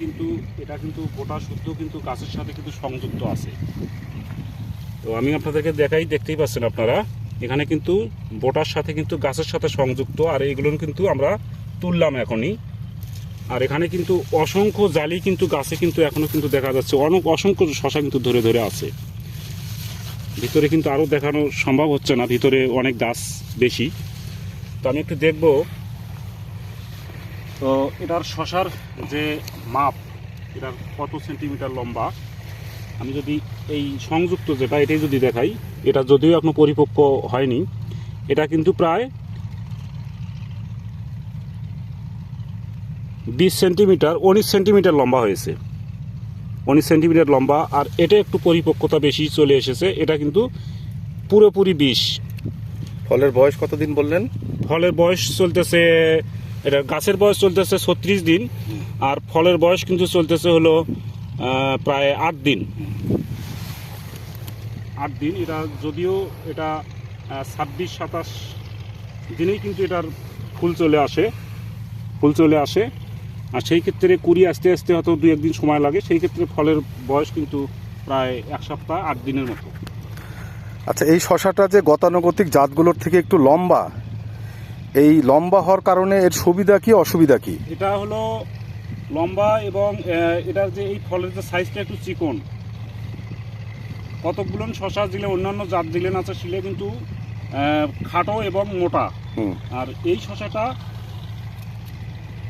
কিন্তু, এটা কিন্তু গোটা শুদ্ধ কিন্তু গাছের সাথে কিন্তু সংযুক্ত আছে। তো আমি আপনাদেরকে দেখাই, দেখতেই পাচ্ছেন আপনারা, এখানে কিন্তু বোটার সাথে কিন্তু গাছের সাথে সংযুক্ত, আর এইগুলো কিন্তু আমরা তুললাম এখনই। আর এখানে কিন্তু অসংখ্য জালি কিন্তু গাছে কিন্তু এখনও কিন্তু দেখা যাচ্ছে, অনেক অসংখ্য শশা কিন্তু ধরে ধরে আছে। ভিতরে কিন্তু আরও দেখানো সম্ভব হচ্ছে না, ভিতরে অনেক গাছ বেশি। তো আমি একটু দেখব তো এটার শশার যে মাপ এটার কত সেন্টিমিটার লম্বা? আমি যদি এই সংযুক্ত যেটা এটাই যদি দেখাই এটা যদিও এখনও পরিপক্ক হয়নি এটা কিন্তু প্রায় বিশ সেন্টিমিটার উনিশ সেন্টিমিটার লম্বা হয়েছে। উনিশ সেন্টিমিটার লম্বা আর এটা একটু পরিপক্কতা বেশি চলে এসেছে এটা কিন্তু পুরোপুরি বিষ। ফলের বয়স কতদিন বললেন? ফলের বয়স চলতেছে এটা গাছের বয়স চলতেছে ছত্রিশ দিন, আর ফলের বয়স কিন্তু চলতেছে হলো প্রায় আট দিন। আট দিন, এটা যদিও এটা ছাব্বিশ, সাতাশ দিনেই কিন্তু এটার ফুল চলে আসে, ফুল চলে আসে। আর সেই ক্ষেত্রে কুড়ি আস্তে আস্তে হয়তো দু একদিন সময় লাগে, সেই ক্ষেত্রে ফলের বয়স কিন্তু প্রায় এক সপ্তাহ, আট দিনের মতো। আচ্ছা এই শশাটা যে গতানুগতিক জাতগুলোর থেকে একটু লম্বা এই লম্বা হওয়ার কারণে এর সুবিধা কি অসুবিধা কি? এটা হলো লম্বা এবং এটার যে এই ফলের যে সাইজটা একটু চিকন। কতকগুলো শশা দিলে অন্যান্য জাত দিলেন আছে শিলে কিন্তু খাটো এবং মোটা। আর এই শশাটা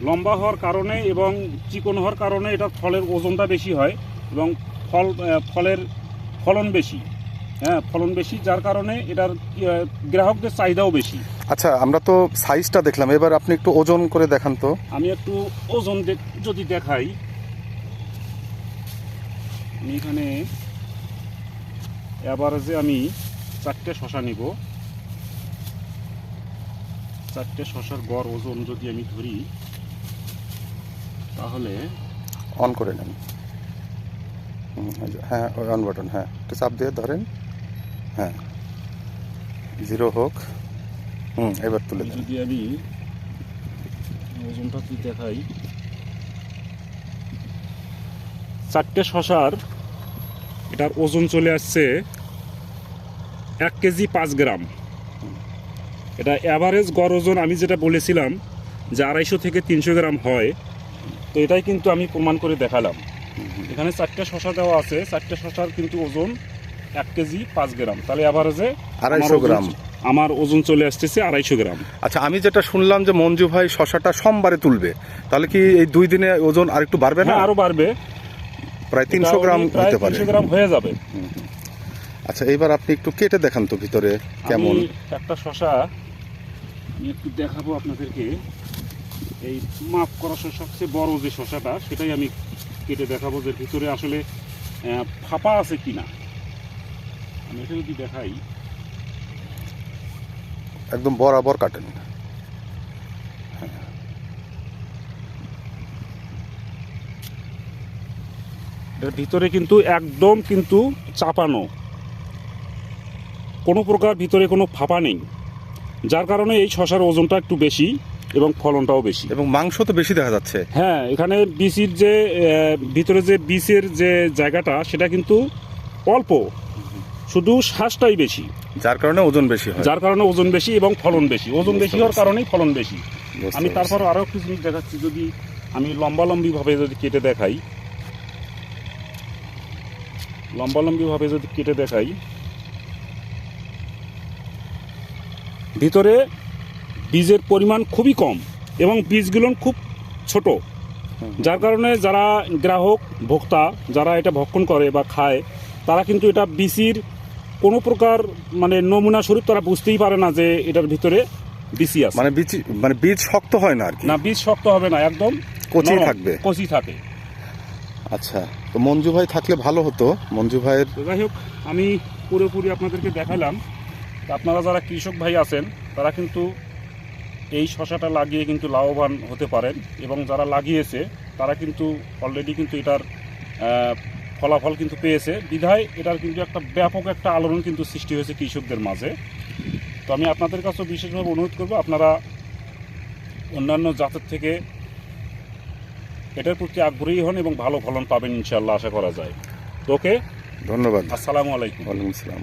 লম্বা হওয়ার কারণে এবং চিকন হওয়ার কারণে এটা ফলের ওজনটা বেশি হয় এবং ফল ফলের ফলন বেশি। হ্যাঁ ফলন বেশি যার কারণে এটার গ্রাহকদের চাহিদাও বেশি। আচ্ছা আমরা তো সাইজটা দেখলাম এবার আপনি একটু ওজন করে দেখান তো। আমি একটু ওজন যদি দেখাই। আমি এখানে অ্যাভারেজে আমি চারটে শশা নিব। চারটে শশার গড় ওজন যদি আমি ধরি তাহলে অন করে নেন। হ্যাঁ অন বাটন হ্যাঁ একটু চাপ দিয়ে ধরেন। হ্যাঁ জিরো হোক। হুম এবার তুলে যদি আমি ওজনটা যদি দেখাই। চারটে শশার এটার ওজন চলে আসছে এক কেজি পাঁচ গ্রাম। এটা অ্যাভারেজ গড় ওজন আমি যেটা বলেছিলাম যে আড়াইশো থেকে তিনশো গ্রাম হয়। তো এটাই কিন্তু আমি প্রমাণ করে দেখালাম। এখানে চারটে শশা দেওয়া আছে চারটে শশার কিন্তু ওজন এক কেজি পাঁচ গ্রাম। তাহলে অ্যাভারেজে আড়াইশো গ্রাম। আমার ওজন চলে আসতেছে আড়াইশো গ্রাম। আচ্ছা আমি যেটা শুনলাম যে মঞ্জু ভাই শশাটা সোমবারে তুলবে তাহলে কি এই দুই দিনে ওজন আর একটু বাড়বে না? হ্যাঁ আরও বাড়বে। প্রায় তিনশো গ্রাম হতে পারে। গ্রাম হয়ে যাবে। আচ্ছা এবার আপনি একটু কেটে দেখান তো ভিতরে কেমন। একটা শশা আমি একটু দেখাবো আপনাদেরকে। এই মাপ করা সবচেয়ে বড় যে শশাটা সেটাই আমি কেটে দেখাবো যে ভিতরে আসলে ফাঁপা আছে কিনা। আমি এটা যদি দেখাই। একদম বরাবর কাটেন। এর ভিতরে কিন্তু একদম কিন্তু চাপানো। কোনো প্রকার ভিতরে কোনো ফাঁপা নেই। যার কারণে এই শশার ওজনটা একটু বেশি এবং ফলনটাও বেশি। এবং মাংস তো বেশি দেখা যাচ্ছে। হ্যাঁ এখানে বিসির যে ভিতরে যে বিসের যে জায়গাটা সেটা কিন্তু অল্প। শুধু শ্বাসটাই বেশি। যার কারণে ওজন বেশি হয়। যার কারণে ওজন বেশি এবং ফলন বেশি। ওজন বেশি হওয়ার কারণেই ফলন বেশি। আমি। তারপর আরও একটু জিনিস দেখাচ্ছি। যদি আমি লম্বালম্বিভাবে যদি কেটে দেখাই লম্বালম্বিভাবে যদি কেটে দেখাই ভিতরে বীজের পরিমাণ খুবই কম এবং বীজগুলো খুব ছোট। যার কারণে যারা গ্রাহক ভোক্তা যারা এটা ভক্ষণ করে বা খায় তারা কিন্তু এটা বিসির কোনো প্রকার মানে নমুনা স্বরূপ তারা বুঝতেই পারে না যে এটার ভিতরে বিসি আছে। মানে বীজ মানে বীজ শক্ত হয় না আর কি? না বীজ শক্ত হবে না একদম কচি নরম, থাকবে। কচি থাকে। আচ্ছা তো মঞ্জু ভাই থাকলে ভালো হতো। মঞ্জু ভাইয়ের তো যাই হোক আমি পুরোপুরি আপনাদেরকে দেখালাম। তো আপনারা যারা কৃষক ভাই আছেন তারা কিন্তু এই শশাটা লাগিয়ে কিন্তু লাভবান হতে পারেন। এবং যারা লাগিয়েছে তারা কিন্তু অলরেডি কিন্তু এটার আহ, ফলাফল কিন্তু পেয়েছে। বিধায় এটার কিন্তু একটা ব্যাপক একটা আলোড়ন কিন্তু সৃষ্টি হয়েছে কৃষকদের মাঝে। তো আমি আপনাদের কাছেও বিশেষভাবে অনুরোধ করব আপনারা অন্যান্য জাতের থেকে এটার প্রতি আগ্রহী হন এবং ভালো ফলন পাবেন ইনশাল্লাহ আশা করা যায়। ওকে? ধন্যবাদ। আসসালামু আলাইকুম। ওয়ালাইকুম আসসালাম।